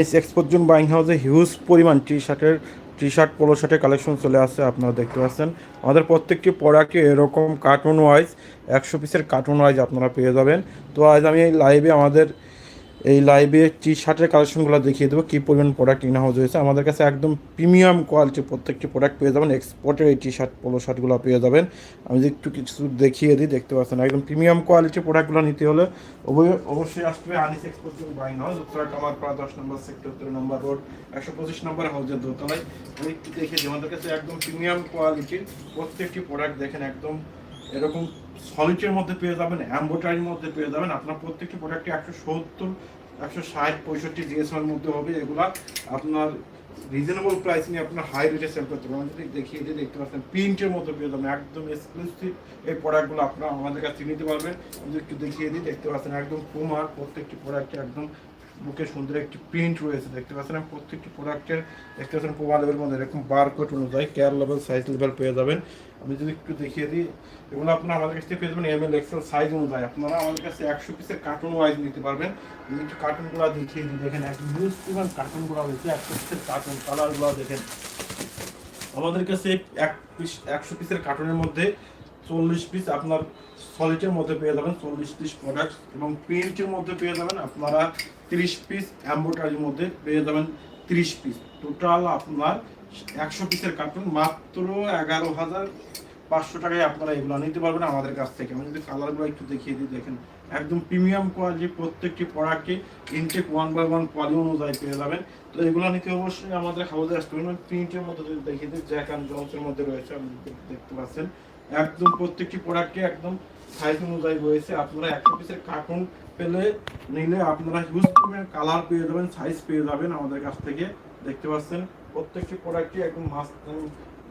এক্সপোর্টজন buying হাউসে huge পরিমাণ টি শার্টের টি শার্ট পোলো শার্টের কালেকশন চলে আসছে, আপনারা দেখতে পাচ্ছেন। আমাদের প্রত্যেকটি প্রোডাক্টে এরকম কার্টুন ওয়াইজ একশো পিসের কার্টুন ওয়াইজ আপনারা পেয়ে যাবেন। তো আজ আমি এই লাইভে আমাদের এই লাইভে টি শার্টের কালেকশনগুলো দেখিয়ে দেবো, কী পরিমাণ প্রোডাক্ট ইন হাউস হয়েছে। আমাদের কাছে একদম প্রিমিয়াম কোয়ালিটির প্রত্যেকটি প্রোডাক্ট পেয়ে যাবেন এক্সপোর্টের এই টি শার্ট পোলো শার্টগুলো পেয়ে যাবেন। আমি যদি একটু কিছু দেখিয়ে দিই, দেখতে পাচ্ছেন, একদম প্রিমিয়াম কোয়ালিটির প্রোডাক্টগুলো নিতে হলে অবশ্য- অবশ্যই আসবে Anis export buying house Uttara Kamarpara দশ নম্বর সেক্টর তেরো নম্বর রোড একশো পঁচিশ নম্বর হাউসের দোতলায়। আমি একটু দেখে দিই, আমাদের কাছে একদম প্রিমিয়াম কোয়ালিটির প্রত্যেকটি প্রোডাক্ট দেখেন, একদম এরকম সলিডের মধ্যে পেয়ে যাবেন অ্যাম্বোটারির মধ্যে পেয়ে যাবেন। আপনার প্রত্যেকটি প্রোডাক্টে একশো সত্তর, একশো ষাট, পঁয়ষট্টি জিএসএম মধ্যে হবে। এগুলা আপনার রিজনেবল প্রাইস নিয়ে আপনার হাই রেটে সেল করতে পারবেন। যদি দেখিয়ে দিয়ে দেখতে পাচ্ছেন প্রিন্টের মধ্যে পেয়ে যাবেন। একদম এক্সক্লুসিভ এই প্রোডাক্টগুলো আপনারা আমাদের কাছে নিতে পারবেন। যদি একটু দেখিয়ে দিই দেখতে পাচ্ছেন, একদম কুমার প্রত্যেকটি প্রোডাক্টে একদম বুকে সুন্দর একটি প্রিন্ট রয়েছে, দেখতে পাচ্ছেন? এবং প্রত্যেকটি প্রোডাক্টের দেখতে পাচ্ছেন পোমা লেভেল মধ্যে এরকম বারকোড অনুযায়ী কেয়ার লেভেল সাইজ লেভেল পেয়ে যাবেন। আমি যদি একটু দেখিয়ে দিই এগুলো আপনারা আমাদের কাছ থেকে পেয়ে যাবেন এম এল এক্সেল সাইজ অনুযায়ী। আপনারা আমাদের কাছে একশো পিসের কার্টুন ওয়াইজ নিতে পারবেন। আমি একটু কার্টুনগুলো দেখিয়ে দিই। দেখেন, এক নিউজ পরিমাণ কার্টুনগুলো রয়েছে একশো পিসের কার্টুন কালারগুলো দেখেন। আমাদের কাছে এক পিস একশো পিসের কার্টুনের মধ্যে চল্লিশ পিস আপনার সলিডের মধ্যে পেয়ে যাবেন, চল্লিশ পিস প্রোডাক্ট এবং প্রিন্টের মধ্যে পেয়ে যাবেন, আপনারা তিরিশ পিস অ্যাম্বোটারির মধ্যে পেয়ে যাবেন তিরিশ পিস টোটাল আপনার একশো পিসের কার্টুন মাত্র এগারো হাজার পাঁচশো টাকায় আপনারা এগুলো নিতে পারবেন আমাদের কাছ থেকে। আমি যদি কালারগুলো একটু দেখিয়ে দিই, দেখেন, একদম প্রিমিয়াম কোয়ালিটি প্রত্যেকটি প্রোডাক্টে intact one by one quality অনুযায়ী পেয়ে যাবেন। তো এগুলো নিতে অবশ্যই আমাদের হাউসে আসতে পারবেন প্রিন্টের মধ্যে যদি দেখিয়ে দিই জ্যাক অ্যান্ড জন্সের মধ্যে রয়েছে, আপনি দেখতে পাচ্ছেন। একদম প্রত্যেকটি প্রোডাক্টে একদম সাইজ অনুযায়ী রয়েছে। আপনারা একশো পিসের কার্টুন পেলে নিলে আপনারা হিউজ পরিমাণ কালার পেয়ে যাবেন সাইজ পেয়ে যাবেন আমাদের কাছ থেকে। দেখতে পাচ্ছেন, প্রত্যেকটি প্রোডাক্টই একদম মাস্ট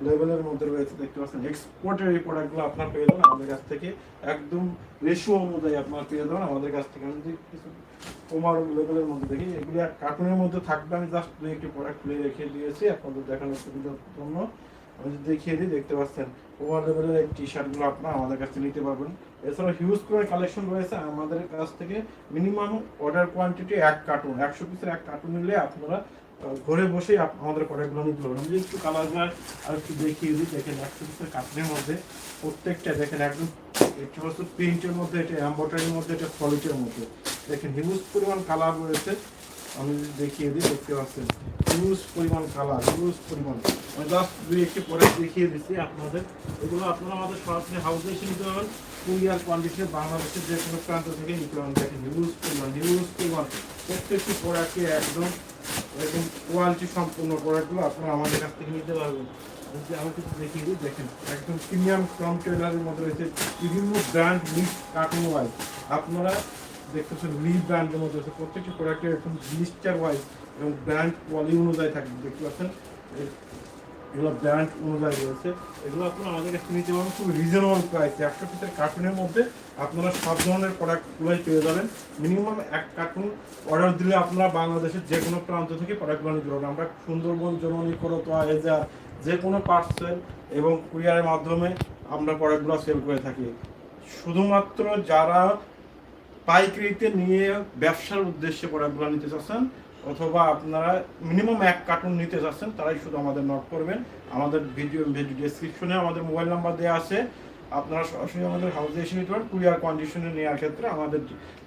লেভেলের মধ্যে রয়েছে। দেখতে পাচ্ছেন এক্সপোর্টের এই প্রোডাক্টগুলো আপনার পেয়ে যাবেন আমাদের কাছ থেকে। একদম রেশিও অনুযায়ী আপনার পেয়ে যাবেন আমাদের কাছ থেকে। আমি কিছু কমার লেভেলের মধ্যে দেখি, এগুলি এক কার্টুনের মধ্যে থাকবে। আমি জাস্ট দুই একটি প্রোডাক্ট খুলে রেখে দিয়েছি। আপনাদের দেখানোর সুবিধার জন্য। আমি দেখিয়ে দিই, দেখতে পাচ্ছেন ওভার লেভেলের এই টি শার্টগুলো আপনারা আমাদের কাছ নিতে পারবেন। এছাড়া হিউজ করে কালেকশন রয়েছে আমাদের কাছ থেকে মিনিমাম অর্ডার কোয়ান্টিটি এক কার্টুন একশো পিসের এক কার্টুন নিলে আপনারা ঘরে বসেই আমাদের প্রোডাক্টগুলো নিতে পারবেন। আমি একটু কালারগুলো আর একটু দেখিয়ে দিই, দেখেন একশো পিসের কার্টুনের মধ্যে প্রত্যেকটা, দেখেন একদম একটি বস্তু প্রিন্টের মধ্যে, এটা এম্বয়ডারির মধ্যে, এটা সলিডের মধ্যে। দেখেন হিউজ পরিমাণ কালার রয়েছে। আমি দেখিয়ে দিই, দেখতে পাচ্ছেন। হিউজ পরিমাণ কালার হিউজ পরিমাণ। আমি জাস্ট দুই একটি পরে দেখিয়ে দিচ্ছি আপনাদের। এগুলো আপনারা আমাদের সরাসরি হাউসে এসে নিতে পারবেন। কুরিয়ার কোয়ান্টিটি বাংলাদেশের যে কোনো প্রান্ত থেকে নিতে পারবেন। দেখেন হিউজ পরিমাণ হিউজ পরিমাণ। প্রত্যেকটি প্রোডাক্টে একদম একদম কোয়ালিটি সম্পূর্ণ প্রোডাক্টগুলো আপনারা আমাদের কাছ থেকে নিতে পারবেন। আমি কিছু দেখিয়ে দিই, দেখেন, একদম প্রিমিয়াম ফ্রম টেলারের মধ্যে রয়েছে বিভিন্ন ব্র্যান্ড মিক্স কার্টুন ওয়াইজ আপনারা দেখতেছেন লি ব্র্যান্ডের মধ্যে রয়েছে প্রত্যেকটি প্রোডাক্টের একদম ব্লিস্টার ওয়াইজ এবং ব্র্যান্ড কোয়ালিটি অনুযায়ী থাকবে দেখতে পাচ্ছেন? এগুলো ব্র্যান্ড অনুযায়ী রয়েছে। এগুলো আপনারা আমাদের কাছে নিতে পারবেন। খুব রিজনেবল প্রাইসে একশো পিসের কার্টুনের মধ্যে আপনারা সব ধরনের প্রোডাক্টগুলোই পেয়ে যাবেন। মিনিমাম এক কার্টুন অর্ডার দিলে আপনারা বাংলাদেশের যে কোনো প্রান্ত থেকে প্রোডাক্টগুলো নিতে পারবেন। আমরা সুন্দরবন, জননী, করতোয়া, এজার যে কোনো পার্সেল এবং কুরিয়ারের মাধ্যমে আমরা প্রোডাক্টগুলো সেল করে থাকি। শুধুমাত্র যারা পাইকারিতে নিয়ে ব্যবসার উদ্দেশ্যে প্রোডাক্টগুলো নিতে চাচ্ছেন, অথবা আপনারা মিনিমাম এক কার্টুন নিতে চাচ্ছেন, তারাই শুধু আমাদের নক করবেন। আমাদের ভিডিও ভিডিও ডেসক্রিপশনে আমাদের মোবাইল নাম্বার দেওয়া আছে। আপনারা সরাসরি আমাদের হাউসে এসে নিতে পারেন কুরিয়ার কন্ডিশনে নেওয়ার ক্ষেত্রে আমাদের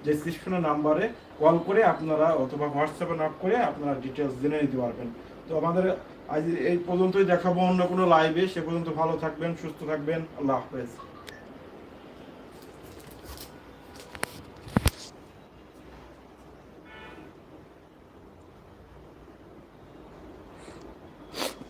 ডেসক্রিপশনের নাম্বারে কল করে আপনারা অথবা হোয়াটসঅ্যাপে নক করে আপনারা ডিটেলস জেনে নিতে পারবেন। তো আমাদের আজ এই পর্যন্তই দেখাবো অন্য কোনো লাইভে সে পর্যন্ত ভালো থাকবেন, সুস্থ থাকবেন। আল্লাহ হাফেজ।